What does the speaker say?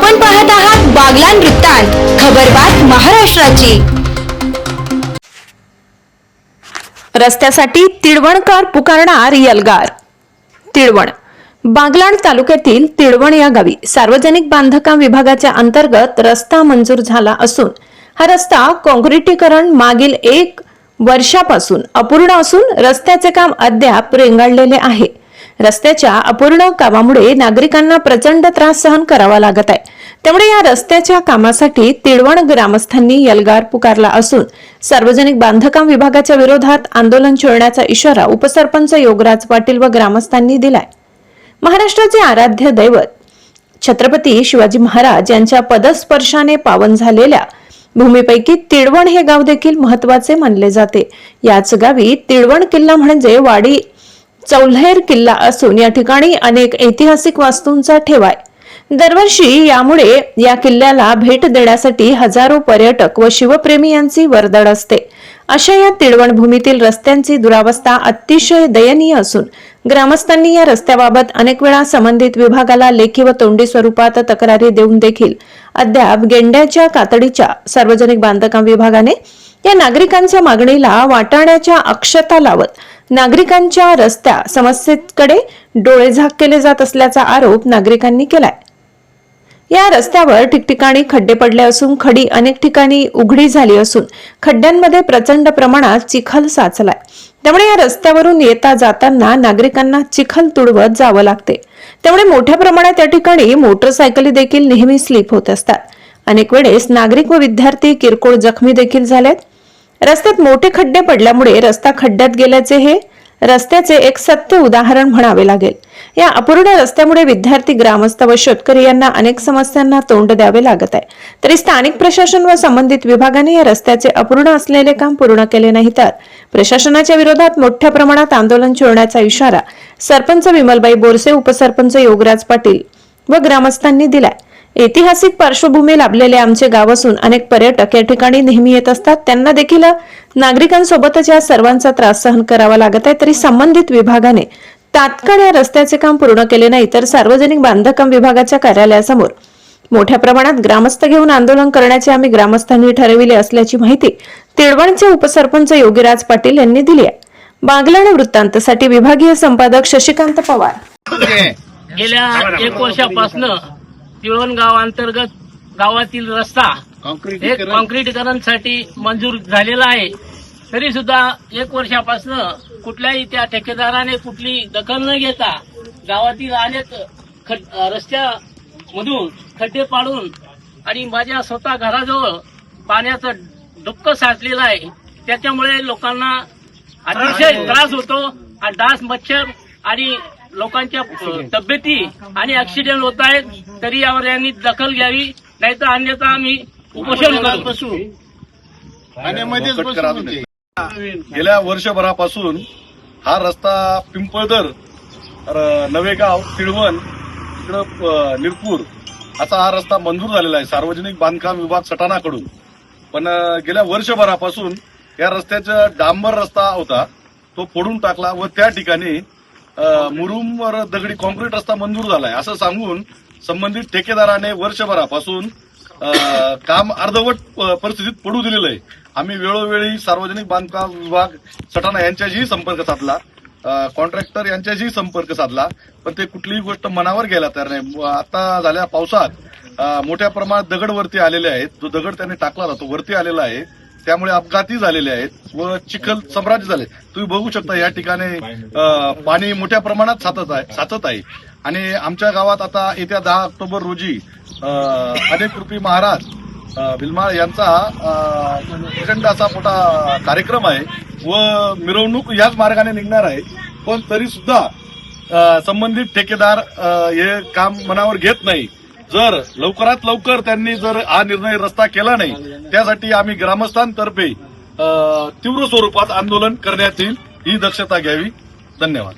आपण पाहत आहात बागलान वृत्तांत खबरबात महाराष्ट्राची. रस्त्यासाठी तिळवणकर पुकारणार यलगार. तिळवण बागलाण तालुक्यातील तिळवण या गावी सार्वजनिक बांधकाम विभागाच्या अंतर्गत रस्ता मंजूर झाला असून हा रस्ता काँक्रिटीकरण मागील एक वर्षापासून अपूर्ण असून रस्त्याचे काम अद्याप रेंगाळलेले आहे. रस्त्याच्या अपूर्ण कामामुळे नागरिकांना प्रचंड त्रास सहन करावा लागत आहे. त्यामुळे या रस्त्याच्या कामासाठी तिळवण ग्रामस्थांनी यलगार पुकारला असून सार्वजनिक बांधकाम विभागाच्या विरोधात आंदोलन छेडण्याचा इशारा उपसरपंच योगराज पाटील व ग्रामस्थांनी दिलाय. महाराष्ट्राचे आराध्य दैवत छत्रपती शिवाजी महाराज यांच्या पदस्पर्शाने पावन झालेल्या भूमीपैकी तिळवण हे गाव देखील महत्त्वाचे मानले जाते. याच गावी तिळवण किल्ला म्हणजे वाडी चौल्हेर किल्ला असून या ठिकाणी अनेक ऐतिहासिक वास्तूंचा ठेवाय. दरवर्षी यामुळे या किल्ल्याला भेट देण्यासाठी हजारो पर्यटक व शिवप्रेमी यांची वर्दळ असते. अशा या तिळवण भूमीतील रस्त्यांची दुरावस्था अतिशय दयनीय असून ग्रामस्थांनी या रस्त्याबाबत अनेक वेळा संबंधित विभागाला लेखी व तोंडी स्वरूपात तक्रारी देऊन देखील अद्याप गेंड्याच्या कातडीच्या सार्वजनिक बांधकाम विभागाने या नागरिकांच्या मागणीला वाटाण्याच्या अक्षता लावत नागरिकांच्या रस्त्या समस्येकडे डोळेझाक केले जात असल्याचा आरोप नागरिकांनी केलाय. या रस्त्यावर ठिकठिकाणी खड्डे पडले असून खडी अनेक ठिकाणी उघडी झाली असून खड्ड्यांमध्ये प्रचंड प्रमाणात चिखल साचलाय. त्यामुळे या रस्त्यावरून येता जाताना नागरिकांना चिखल तुडवत जावं लागते. त्यामुळे मोठ्या प्रमाणात या ठिकाणी मोटरसायकली देखील नेहमी स्लिप होत असतात. अनेक वेळेस नागरिक व विद्यार्थी किरकोळ जखमी देखील झालेत. रस्त्यात मोठे खड्डे पडल्यामुळे रस्ता खड्ड्यात गेल्याचे हे रस्त्याचे एक सत्य उदाहरण म्हणावे लागेल. या अपूर्ण रस्त्यामुळे विद्यार्थी ग्रामस्थ व शेतकरी यांना अनेक समस्यांना तोंड द्यावे लागत आहे. तरी स्थानिक प्रशासन व संबंधित विभागाने या रस्त्याचे अपूर्ण असलेले काम पूर्ण केले नाही तर प्रशासनाच्या विरोधात मोठ्या प्रमाणात आंदोलन छेडण्याचा इशारा सरपंच विमलबाई बोरसे उपसरपंच योगराज पाटील व ग्रामस्थांनी दिलाय. ऐतिहासिक पार्श्वभूमी लाभलेले आमचे गाव असून अनेक पर्यटक या ठिकाणी नेहमी येत असतात. त्यांना देखील नागरिकांसोबतच या सर्वांचा त्रास सहन करावा लागत आहे. तरी संबंधित विभागाने तात्काळ या रस्त्याचे काम पूर्ण केले नाही तर सार्वजनिक बांधकाम विभागाच्या कार्यालयासमोर मोठ्या प्रमाणात ग्रामस्थ घेऊन आंदोलन करण्याचे आम्ही ग्रामस्थांनी ठरविले असल्याची माहिती तिळवणचे उपसरपंच योगीराज पाटील यांनी दिली आहे. बागलाणे वृत्तांतसाठी विभागीय संपादक शशिकांत पवार. गेल्या एक वर्षापासून तिळवण गाव अंतर्गत गावातील रस्ता हे कॉन्क्रीटीकरणसाठी मंजूर झालेला आहे. तरी सुद्धा एक वर्षापासनं कुठल्याही त्या ठेकेदाराने कुठली दखल न घेता गावातील अनेक रस्त्यामधून खड्डे पाडून आणि माझ्या स्वतः घराजवळ पाण्याचं डुक्क साचलेलं आहे. त्याच्यामुळे लोकांना अतिशय त्रास होतो आणि डास मच्छर आणि लोकांच्या तब्येती आणि ऍक्सिडेंट होत आहेत तरी यावर यांनी दखल घ्यावी नाहीतर अन्यथा आम्ही उपोषण करू. आणि मध्येच बसून होते. गेल्या वर्षभरापासून हा रस्ता पिंपळदर नवेगाव तिळवण इकडं निरपूर असा हा रस्ता मंजूर झालेला आहे. सार्वजनिक बांधकाम विभाग सटाणाकडून. पण गेल्या वर्षभरापासून या रस्त्याचा डांबर रस्ता होता तो फोडून टाकला व त्या ठिकाणी मुरुमवर दगडी कॉन्क्रीट रस्ता मंजूर झालाय. असं सांगून संबंधित ठेकेदाराने वर्षभरापासून काम अर्धवट परिस्थितीत पडू दिलेलं आहे. आम्ही वेळोवेळी सार्वजनिक बांधकाम विभाग सटाणा यांच्याशीही संपर्क साधला. कॉन्ट्रॅक्टर यांच्याशीही संपर्क साधला. पण ते कुठलीही गोष्ट मनावर घ्यायला तयार नाही. आता झाल्या पावसात मोठ्या प्रमाणात दगड वरती आलेले आहेत. जो दगड त्यांनी टाकला जातो तो वरती आलेला आहे. त्यामुळे अपघाती झालेले आहेत व चिखल सम्राट झाले. तुम्ही बघू शकता या ठिकाणी पाणी मोठ्या प्रमाणात साचत आहे साचत आहे. आणि आमच्या गावात आता येत्या दहा ऑक्टोबर रोजी अनेक रुपी महाराज भिलमाळ यांचा प्रचंड असा मोठा कार्यक्रम आहे व मिरवणूक याच मार्गाने निघणार आहे. पण तरी सुद्धा संबंधित ठेकेदार हे काम मनावर घेत नाही. जर लवकरात लवकर त्यांनी जर हा निर्णय रस्ता केला नाही त्यासाठी आम्ही ग्रामस्थांतर्फे तीव्र स्वरूपात आंदोलन करण्यात येईल ही दक्षता घ्यावी. धन्यवाद.